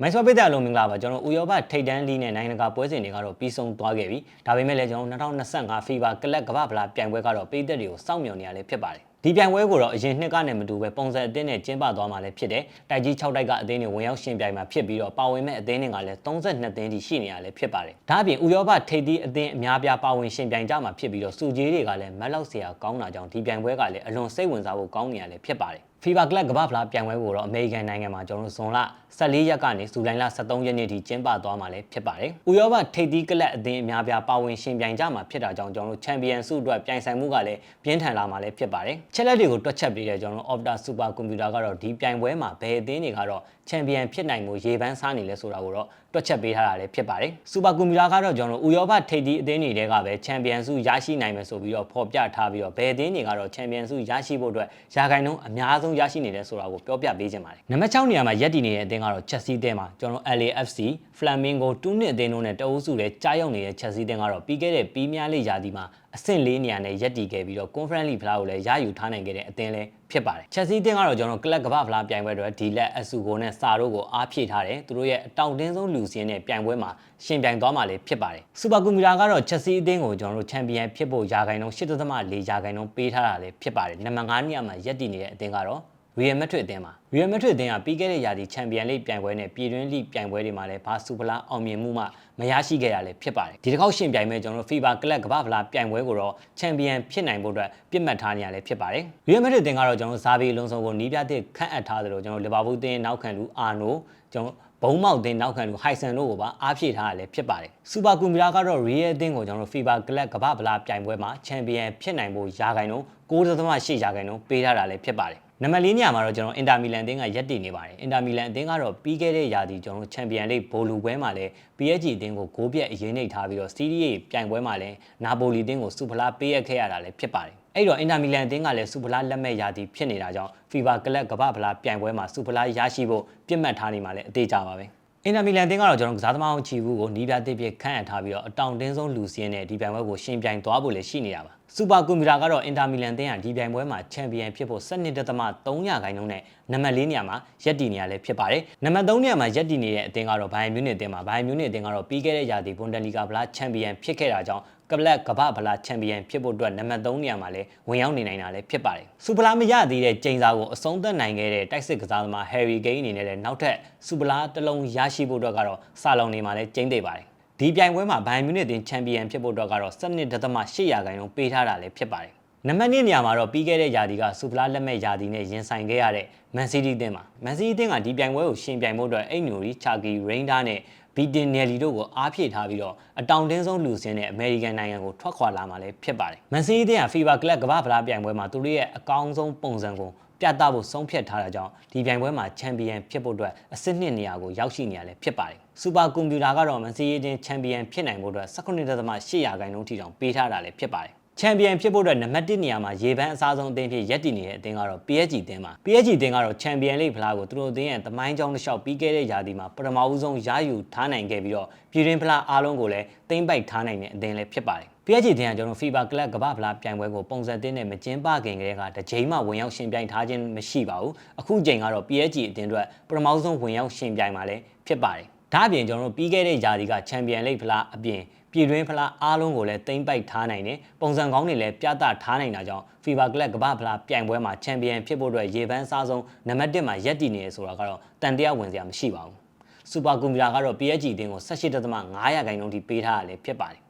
မိုင်းဆွဲပိတ်တဲ့အလုံးမင်္ဂလာပါကျွန်တော်ဥရောပထိပ်တန်းလီးနဲ့နိုင်ငံတကာပွဲစဉ်တွေကတော့ပြီးဆုံးသွားခဲ့ပြီဒါပေမဲ့လည်းကျွန်တော်2025 FIBA ကလပ်ကမ္ဘာဖလားပြိုင်ပွဲကတော့ပြည်သက်တွေကိုစောင့်မျှော်နေရလဲဖြစ်ပါတယ်ဒီပြိုင်ပွဲကိုတော့အရင်နှစ်ကနဲ့မတူပဲပုံစံအသင်းနဲ့ကျင်းပသွားမှာလည်းဖြစ်တယ်တိုက်ကြီး6တိုက်ကအသင်းတွေဝင်ရောက်ရှင်ပြိုင်မှာဖြစ်ပြီးတော့ပါဝင်မဲ့အသင်းတွေကလည်း32သင်းထိရှိနေရလဲဖြစ်ပါတယ်ဒါအပြင်ဥရောပထိပ်သီးအသင်းအများပြားပါဝင်ရှင်ပြိုင်ကြမှာဖြစ်ပြီးတော့စုကြီးတွေကလည်းမက်လောက်စရာကောင်းတာကြောင့်ဒီပြိုင်ပွဲကလည်းအလွန်စိတ်ဝင်စားဖို့ကောင်းနေရလဲဖြစ်ပါတယ် FIBA Club ကမ္ဘာဖလားပြိုင်ပွဲကိုတော့အမေရိကန်နိုင်ငံမှာကျွန်တော်တို့ဇွန်လ14ရက်ကနေဇူလိုင်လ23ရက်နေ့ထိကျင်းပသွားမှာလည်းဖြစ်ပါတယ်။ဥရောပထိပ်သီးကလပ်အသင်းအများပြားပါဝင်ရှင်ပြိုင်ကြမှာဖြစ်တာကြောင့်ကျွန်တော်တို့ချန်ပီယံဆုအတွက်ပြိုင်ဆိုင်မှုကလည်းပြင်းထန်လာမှာလည်းဖြစ်ပါတယ်။ချက်လက်တွေကိုတွက်ချက်ပြီးတဲ့ကျွန်တော်တို့ Opta Super Computer ကတော့ဒီပြိုင်ပွဲမှာဘယ်အသင်းတွေကတော့ချန်ပီယံဖြစ်နိုင်မှုရေပန်းစားနေလဲဆိုတာကိုတော့တွက်ချက်ပေးထားတာလည်းဖြစ်ပါတယ်။ Super Computer ကတော့ကျွန်တော်တို့ဥရောပထိပ်သီးအသင်းတွေတဲကပဲချန်ပီယံဆုရရှိနိုင်မယ်ဆိုပြီးတော့ဖော်ပြထားပြီးတော့ဘယ်အသင်းတွေကတော့ချန်ပီယံဆုရရှိဖို့အတွက်ရာခိုင်နှုန်းအများဆုံးရရှိနေတယ်ဆိုတာကိုပြောပြပေးခြင်းပါတယ်။နံပါတ်6နေရာမှာရက်တည်နေတဲ့အသင်းကတော့ Chelsea အသင်းပါကျွန်တော် LAFC Flamingo 2နှစ်အသင်းတို့နဲ့တအုပ်စုလည်းကြားရောက်နေတဲ့ Chelsea အသင်းကတော့ပြီးခဲ့တဲ့ပြီးများလေးရာသီမှာ အဆင့်၄နေရာနဲ့ရက်တည်ခဲ့ပြီးတော့ Conference League ဖလားကိုလည်းရယူထားနိုင်ခဲ့တဲ့အသင်းလည်းဖြစ်ပါတယ်။ Chelsea အသင်းကတော့ကျွန်တော်ကလပ်ကမ္ဘာဖလားပြိုင်ပွဲတွေဒီလက်အဆူကိုနဲ့စာတို့ကိုအားဖြည့်ထားတယ်။သူတို့ရဲ့အတောင်တင်းဆုံးလူစင်းနဲ့ပြိုင်ပွဲမှာရှင်ပြိုင်သွားမှာလည်းဖြစ်ပါတယ်။ Super Computer ကတော့ Chelsea အသင်းကိုကျွန်တော်တို့ချန်ပီယံဖြစ်ဖို့ရာခိုင်နှုန်း8.4ရာခိုင်နှုန်းပေးထားတာလည်းဖြစ်ပါတယ်။နံပါတ်5နေရာမှာရက်တည်နေတဲ့အသင်းကတော့ Real Madrid အသင်းပါ Real Madrid အသင်းကပြီးခဲ့တဲ့ရာသီချန်ပီယံလိပြိုင်ပွဲနဲ့ပြည်တွင်းလိပြိုင်ပွဲတွေမှာလည်းဘာစူပလာအောင်မြင်မှုမှမရရှိခဲ့ရလည်းဖြစ်ပါတယ်ဒီတစ်ခေါက်ရှင်ပြိုင်မဲ့ကျွန်တော်တို့ FIBA ကလပ်ကမ္ဘာဖလားပြိုင်ပွဲကိုတော့ချန်ပီယံဖြစ်နိုင်ဖို့အတွက်ပြစ်မှတ်ထားနေရလည်းဖြစ်ပါတယ် Real Madrid အသင်းကတော့ကျွန်တော်တို့ဇာဘီလုံးစုံကိုနီးပြတဲ့ခန့်အပ်ထားသလိုကျွန်တော်လီဗာပူးအသင်းနောက်ခံလူအာနိုကျွန်တော်ဘုံမောက်တင်နောက်ခံလူဟိုက်ဆန်တို့ကိုပါအားဖြည့်ထားရလဲဖြစ်ပါတယ်။စူပါကွန်ပျူတာကတော့ Real အသင်းကိုကျွန်တော်တို့ FIBA ကလပ်ကမ္ဘာဗလာပြိုင်ပွဲမှာချန်ပီယံဖြစ်နိုင်ဖို့ရာခိုင်နှုန်း9.8ရာခိုင်နှုန်းပေးထားတာလည်းဖြစ်ပါတယ်။ နံပါတ်၄နေရာမှာတော့ကျွန်တော်အင်တာမီလန်အသင်းကရက်တည်နေပါတယ်။အင်တာမီလန်အသင်းကတော့ပြီးခဲ့တဲ့ရာသီကျွန်တော်ချန်ပီယံလိဘိုလူပွဲမှာလည်း PSG အသင်းကိုဂိုးပြက်အရင်နှိပ်ထားပြီးတော့ Serie A ပြိုင်ပွဲမှာလည်းနာပိုလီအသင်းကိုစူဖလားပေးရခဲ့ရတာလည်းဖြစ်ပါတယ်။အဲ့တော့အင်တာမီလန်အသင်းကလည်းစူဖလားလက်မဲ့ရာသီဖြစ်နေတာကြောင့် FIFA ကလပ်ကမ္ဘာဖလားပြိုင်ပွဲမှာစူဖလားရရှိဖို့ပြစ်မှတ်ထားနေမှာလည်းအသေးကြပါပဲ။အင်တာမီလန်အသင်းကတော့ကျွန်တော်ကစားသမားအောင်ချီဘူးကိုနီးပြတစ်ပြည့်ခန့်အပ်ထားပြီးတော့အတောင်တင်းဆုံးလူစင်းနဲ့ဒီပြိုင်ပွဲကိုရှင်ပြိုင်သွားဖို့လည်းရှိနေတာပါစူပါကွန်ပျူတာကတော့အင်တာမီလန်အသင်းကဒီပြိုင်ပွဲမှာချန်ပီယံဖြစ်ဖို့12.3ရာခိုင်နှုန်းနဲ့နံပါတ်4နေရာမှာရက်တည်နေရလဲဖြစ်ပါတယ်နံပါတ်3နေရာမှာရက်တည်နေတဲ့အသင်းကတော့ဘိုင်မြူးနစ်အသင်းပါဘိုင်မြူးနစ်အသင်းကတော့ပြီးခဲ့တဲ့ရာသီဘွန်ဒလီဂါဗလာချန်ပီယံဖြစ်ခဲ့တာကြောင့်ကပလက်ကမ္ဘာဗလာချန်ပီယံဖြစ်ဖို့အတွက်နံပါတ်3နေရာမှာလည်းဝင်ရောက်နေနိုင်တာလည်းဖြစ်ပါတယ်။စူပလာမရသေးတဲ့ကျိန်စာကိုအဆုံးသတ်နိုင်ခဲ့တဲ့တိုက်စစ်ကစားသမား Harry Kane အနေနဲ့လည်းနောက်ထပ်စူပလာတစ်လုံးရရှိဖို့အတွက်ကတော့စာလုံးနေမှာလည်းကျင်းသေးပါတယ်။ ဒီပြိုင်ပွဲမှာဘိုင်မြူနစ်တင်ချန်ပီယံဖြစ်ဖို့အတွက်ကတော့7.8ရာခိုင်နှုန်းပေးထားတာလည်းဖြစ်ပါတယ်။နံပါတ်2နေရာမှာတော့ပြီးခဲ့တဲ့ယာဒီကစူပလာလက်မဲ့ယာဒီနဲ့ရင်ဆိုင်ခဲ့ရတဲ့မန်စီးတီးအသင်းပါမန်စီးတီးအသင်းကဒီပြိုင်ပွဲကိုရှင်ပြိုင်ဖို့အတွက်အိတ်နိုရီချာကီရိန်ဒါနဲ့ဘီတင်နယ်လီတို့ကိုအားဖြည့်ထားပြီးတော့အတောင်တင်းဆုံးလူစင်းနဲ့အမေရိကန်နိုင်ငံကိုထွက်ခွာလာမှလည်းဖြစ်ပါတယ်မန်စီးတီးအသင်းက FIBA Club ကမ္ဘာဖလားပြိုင်ပွဲမှာသူတို့ရဲ့အကောင်းဆုံးပုံစံကို ပြသဖို့ဆုံးဖြတ်ထားတာကြောင့်ဒီပြိုင်ပွဲမှာချန်ပီယံဖြစ်ဖို့အတွက်အဆင့်နှစ်နေရာကိုရောက်ရှိနေရလဲဖြစ်ပါတယ်။စူပါကွန်ပျူတာကတော့မန်စီးတီးချန်ပီယံဖြစ်နိုင်ဖို့အတွက်19.8ရာခိုင်နှုန်းထိတောင်ပေးထားတာလည်းဖြစ်ပါတယ်။ချန်ပီယံဖြစ်ဖို့အတွက်နံပါတ်1နေရာမှာရေပန်းအစားဆုံးအသင်းဖြစ်ရက်တည်နေတဲ့အသင်းကတော့ PSG အသင်းပါ PSG အသင်းကတော့ချန်ပီယံလိဖလားကိုသူတို့အသင်းရဲ့သမိုင်းကြောင်းတစ်လျှောက်ပြီးခဲ့တဲ့ရာသီမှာပထမဦးဆုံးရယူထားနိုင်ခဲ့ပြီးတော့ပြည်တွင်းဖလားအားလုံးကိုလည်းသိမ့်ပိုက်ထားနိုင်တဲ့အသင်းလည်းဖြစ်ပါတယ် PSG တင်ကကျွန်တော် FIBA Club ကမ္ဘာဖလားပြိုင်ပွဲကိုပုံစံတင်းနဲ့မကျင်းပခင်ကတည်းကတစ်ချိန်မှဝင်ရောက်ရှင်ပြိုင်ထားခြင်းမရှိပါဘူးအခုချိန်ကတော့ PSG အတင်းအတွက်ပထမဆုံးဝင်ရောက်ရှင်ပြိုင်มาလည်းဖြစ်ပါတယ်ဒါအပြင်ကျွန်တော်တို့ပြီးခဲ့တဲ့ယာဒီကချန်ပီယံလိဖလားအပြင်ပြည်တွင်းဖလားအားလုံးကိုလည်းသိမ့်ပိုက်ထားနိုင်တယ်ပုံစံကောင်းတွေလည်းပြသထားနိုင်တာကြောင့် FIBA Club ကမ္ဘာဖလားပြိုင်ပွဲမှာချန်ပီယံဖြစ်ဖို့အတွက်ရေပန်းစားဆုံးနံပါတ်1မှာရက်တည်နေရဆိုတာကတော့တန်တရားဝင်စရာမရှိပါဘူးစူပါကွန်ပျူတာကတော့ PSG အသင်းကို18.5ရာခိုင်နှုန်းထိပေးထားရလဲဖြစ်ပါတယ်